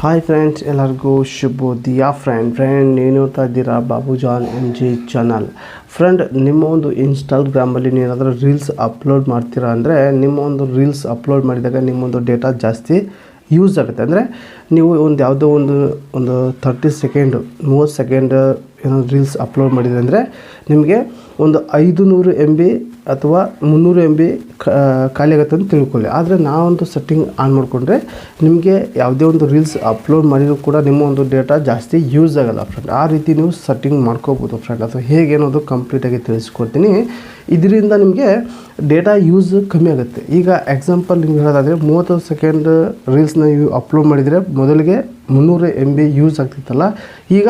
Hi friends ಎಲ್ಲರಿಗೂ ಶುಭೋದಯ friend friend ನೀವು ನೋಡ್ತಾ ಇದ್ದೀರಾ? Babu John M G channel friend ನಿಮ್ಮ ಒಂದು ಇನ್ಸ್ಟಾಗ್ರಾಮಲ್ಲಿ ನೀವು ಏನಾದರೂ ರೀಲ್ಸ್ ಅಪ್ಲೋಡ್ ಮಾಡ್ತೀರಾ ಅಂದರೆ, ನಿಮ್ಮ ಒಂದು ರೀಲ್ಸ್ ಅಪ್ಲೋಡ್ ಮಾಡಿದಾಗ ನಿಮ್ಮೊಂದು ಡೇಟಾ ಜಾಸ್ತಿ ಯೂಸ್ ಆಗುತ್ತೆ. ಅಂದರೆ, ನೀವು ಒಂದು ಯಾವುದೋ ಒಂದು ಒಂದು ತರ್ಟಿ ಸೆಕೆಂಡ್ ಮೂವತ್ತು ಸೆಕೆಂಡ್ ಏನೋ ರೀಲ್ಸ್ ಅಪ್ಲೋಡ್ ಮಾಡಿದೆ ಅಂದರೆ, ನಿಮಗೆ ಒಂದು ಐದು ನೂರು ಎಂ ಬಿ ಅಥವಾ ಮುನ್ನೂರು ಎಂ ಬಿ ಖಾಲಿ ಆಗುತ್ತೆ ಅಂತ ತಿಳ್ಕೊಳ್ಳಿ. ಆದರೆ ನಾವೊಂದು ಸೆಟ್ಟಿಂಗ್ ಆನ್ ಮಾಡಿಕೊಂಡ್ರೆ ನಿಮಗೆ ಯಾವುದೇ ಒಂದು ರೀಲ್ಸ್ ಅಪ್ಲೋಡ್ ಮಾಡಿದರೂ ಕೂಡ ನಿಮ್ಮ ಒಂದು ಡೇಟಾ ಜಾಸ್ತಿ ಯೂಸ್ ಆಗೋಲ್ಲ ಫ್ರೆಂಡ್ ಆ ರೀತಿ ನೀವು ಸೆಟ್ಟಿಂಗ್ ಮಾಡ್ಕೋಬೋದು ಫ್ರೆಂಡ್ ಅಥವಾ ಹೇಗೆ ಅನ್ನೋದು ಕಂಪ್ಲೀಟಾಗಿ ತಿಳಿಸ್ಕೊಡ್ತೀನಿ. ಇದರಿಂದ ನಿಮಗೆ ಡೇಟಾ ಯೂಸ್ ಕಮ್ಮಿ ಆಗುತ್ತೆ. ಈಗ ಎಕ್ಸಾಂಪಲ್ ನಿಮ್ಗೆ ಹೇಳೋದಾದರೆ ಮೂವತ್ತು ಸೆಕೆಂಡ್ ರೀಲ್ಸ್ನ ನೀವು ಅಪ್ಲೋಡ್ ಮಾಡಿದರೆ ಮೊದಲಿಗೆ ಮುನ್ನೂರು ಎಂ ಬಿ ಯೂಸ್ ಆಗ್ತಿತ್ತಲ್ಲ. ಈಗ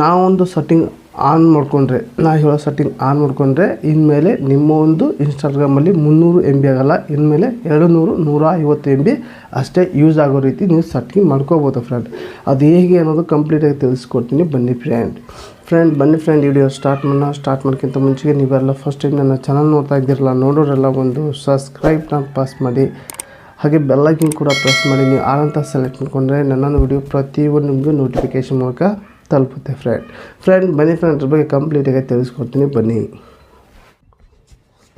ನಾವೊಂದು ಸೆಟ್ಟಿಂಗ್ ಆನ್ ಮಾಡಿಕೊಂಡ್ರೆ, ನಾ ಹೇಳೋ ಸೆಟ್ಟಿಂಗ್ ಆನ್ ಮಾಡಿಕೊಂಡ್ರೆ, ಇನ್ಮೇಲೆ ನಿಮ್ಮ ಒಂದು ಇನ್ಸ್ಟಾಗ್ರಾಮಲ್ಲಿ ಮುನ್ನೂರು ಎಂ ಬಿ ಆಗೋಲ್ಲ, ಇನ್ಮೇಲೆ ಎರಡು ನೂರು ನೂರ ಐವತ್ತು ಎಂ ಬಿ ಅಷ್ಟೇ ಯೂಸ್ ಆಗೋ ರೀತಿ ನೀವು ಸೆಟ್ಟಿಂಗ್ ಮಾಡ್ಕೋಬೋದು ಫ್ರೆಂಡ್ ಅದು ಹೇಗೆ ಅನ್ನೋದು ಕಂಪ್ಲೀಟಾಗಿ ತಿಳಿಸ್ಕೊಡ್ತೀನಿ. ಬನ್ನಿ ಫ್ರೆಂಡ್ ಫ್ರೆಂಡ್ ಬನ್ನಿ ಫ್ರೆಂಡ್ ವಿಡಿಯೋ ಸ್ಟಾರ್ಟ್ ಮಾಡೋಣ. ಸ್ಟಾರ್ಟ್ ಮಾಡೋಕ್ಕಿಂತ ಮುಂಚೆಗೆ ನೀವೆಲ್ಲ ಫಸ್ಟ್ ಟೈಮ್ ನನ್ನ ಚಾನಲ್ ನೋಡ್ತಾ ಇದ್ದೀರಲ್ಲ, ನೋಡೋರೆಲ್ಲ ಒಂದು ಸಬ್ಸ್ಕ್ರೈಬ್ನ ಪಾಸ್ ಮಾಡಿ. ಹಾಗೆ ಬೆಲ್ಲೈಕಿನ್ ಕೂಡ ಪ್ರೆಸ್ ಮಾಡಿ. ನೀವು ಆರಂತ ಸೆಲೆಕ್ಟ್ ಮಾಡಿಕೊಂಡ್ರೆ ನನ್ನ ವಿಡಿಯೋ ಪ್ರತಿಯೊಂದು ನಿಮಗೂ ನೋಟಿಫಿಕೇಷನ್ ಮೂಲಕ ತಲುಪುತ್ತೆ ಫ್ರೆಂಡ್. ಫ್ರೆಂಡ್ ಬನ್ನಿ ಫ್ರೆಂಡ್ ಅದ್ರ ಬಗ್ಗೆ ಕಂಪ್ಲೀಟಾಗಿ ತಿಳಿಸ್ಕೊಡ್ತೀನಿ, ಬನ್ನಿ.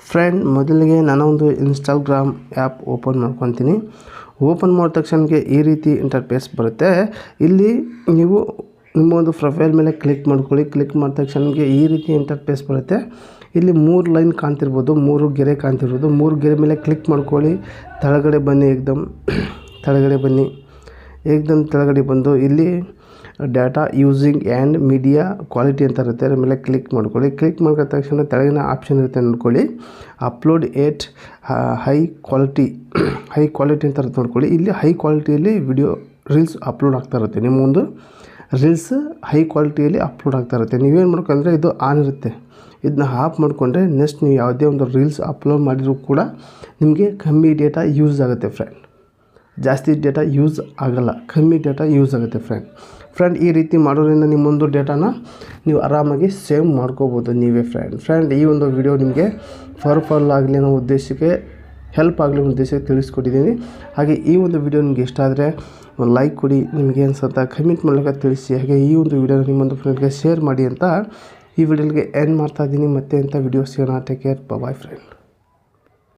ಫ್ರೆಂಡ್, ಮೊದಲಿಗೆ ನಾನೊಂದು ಇನ್ಸ್ಟಾಗ್ರಾಮ್ ಆ್ಯಪ್ ಓಪನ್ ಮಾಡ್ಕೊತೀನಿ. ಓಪನ್ ಮಾಡಿದ ತಕ್ಷಣಕ್ಕೆ ಈ ರೀತಿ ಇಂಟರ್ಫೇಸ್ ಬರುತ್ತೆ. ಇಲ್ಲಿ ನೀವು ನಿಮ್ಮ ಒಂದು ಪ್ರೊಫೈಲ್ ಮೇಲೆ ಕ್ಲಿಕ್ ಮಾಡ್ಕೊಳ್ಳಿ. ಕ್ಲಿಕ್ ಮಾಡಿದ ತಕ್ಷಣಕ್ಕೆ ಈ ರೀತಿ ಇಂಟರ್ಫೇಸ್ ಬರುತ್ತೆ. ಇಲ್ಲಿ ಮೂರು ಲೈನ್ ಕಾಣ್ತಿರ್ಬೋದು, ಮೂರು ಗೆರೆ ಕಾಣ್ತಿರ್ಬೋದು. ಮೂರು ಗೆರೆ ಮೇಲೆ ಕ್ಲಿಕ್ ಮಾಡ್ಕೊಳ್ಳಿ. ತಳಗಡೆ ಬನ್ನಿ ಏಕ್ದಮ್ ತಳಗಡೆ ಬನ್ನಿ. ಏಕ್ದಮ್ ಕೆಳಗಡೆ ಬಂದು ಇಲ್ಲಿ data using and media quality ಅಂತ ಇರುತ್ತೆ. ಅದ್ರ ಮೇಲೆ ಕ್ಲಿಕ್ ಮಾಡ್ಕೊಳ್ಳಿ. ಕ್ಲಿಕ್ ಮಾಡಿದ ತಕ್ಷಣ ತೆಳಗಿನ ಆಪ್ಷನ್ ಇರುತ್ತೆ ನೋಡ್ಕೊಳ್ಳಿ upload at high quality high quality ಅಂತ ಇರುತ್ತೆ ನೋಡ್ಕೊಳ್ಳಿ ಇಲ್ಲಿ ಹೈ ಕ್ವಾಲಿಟಿಯಲ್ಲಿ ವಿಡಿಯೋ ರೀಲ್ಸ್ ಅಪ್ಲೋಡ್ ಆಗ್ತಾ ಇರುತ್ತೆ. ನಿಮ್ಮ ಒಂದು ರೀಲ್ಸ್ ಹೈ ಕ್ವಾಲಿಟಿಯಲ್ಲಿ ಅಪ್ಲೋಡ್ ಆಗ್ತಾ ಇರುತ್ತೆ. ನೀವೇನು ಮಾಡ್ಕೊಂಡ್ರೆ ಇದು ಆನ್ ಇರುತ್ತೆ. ಇದನ್ನ ಆಫ್ ಮಾಡಿಕೊಂಡ್ರೆ ನೆಕ್ಸ್ಟ್ ನೀವು ಯಾವುದೇ ಒಂದು ರೀಲ್ಸ್ ಅಪ್ಲೋಡ್ ಮಾಡಿದರೂ ಕೂಡ ನಿಮಗೆ ಕಮ್ಮಿ ಡೇಟಾ ಯೂಸ್ ಆಗುತ್ತೆ ಫ್ರೆಂಡ್. ಜಾಸ್ತಿ ಡೇಟಾ ಯೂಸ್ ಆಗೋಲ್ಲ. ಕಮ್ಮಿ ಡೇಟಾ ಯೂಸ್ ಆಗುತ್ತೆ ಫ್ರೆಂಡ್ ಫ್ರೆಂಡ್ ಈ ರೀತಿ ಮಾಡೋದ್ರಿಂದ ನಿಮ್ಮೊಂದು ಡೇಟಾನ ನೀವು ಆರಾಮಾಗಿ ಸೇವ್ ಮಾಡ್ಕೋಬೋದು ನೀವೇ ಫ್ರೆಂಡ್ ಫ್ರೆಂಡ್ ಈ ಒಂದು ವಿಡಿಯೋ ನಿಮಗೆ ಫರ್ಫಲ್ ಆಗಲಿ ಅನ್ನೋ ಉದ್ದೇಶಕ್ಕೆ ಹೆಲ್ಪ್ ಆಗಲಿ ಉದ್ದೇಶಕ್ಕೆ ತಿಳಿಸ್ಕೊಟ್ಟಿದ್ದೀನಿ. ಹಾಗೆ ಈ ಒಂದು ವಿಡಿಯೋ ನಿಮಗೆ ಇಷ್ಟ ಆದರೆ ಒಂದು ಲೈಕ್ ಕೊಡಿ, ನಿಮಗೆ ಅನ್ಸುತ್ತಾ ಕಮೆಂಟ್ ಮೂಲಕ ತಿಳಿಸಿ, ಹಾಗೆ ಈ ಒಂದು ವಿಡಿಯೋನ ನಿಮ್ಮೊಂದು ಫ್ರೆಂಡ್ಗೆ ಶೇರ್ ಮಾಡಿ ಅಂತ ಈ ವಿಡಿಯೋಗೆ ಎಂಡ್ ಮಾಡ್ತಾ ಇದ್ದೀನಿ. ಮತ್ತೆ ಅಂತ ವಿಡಿಯೋಸ್ ಸಿಗೋಣ. Take care boy friend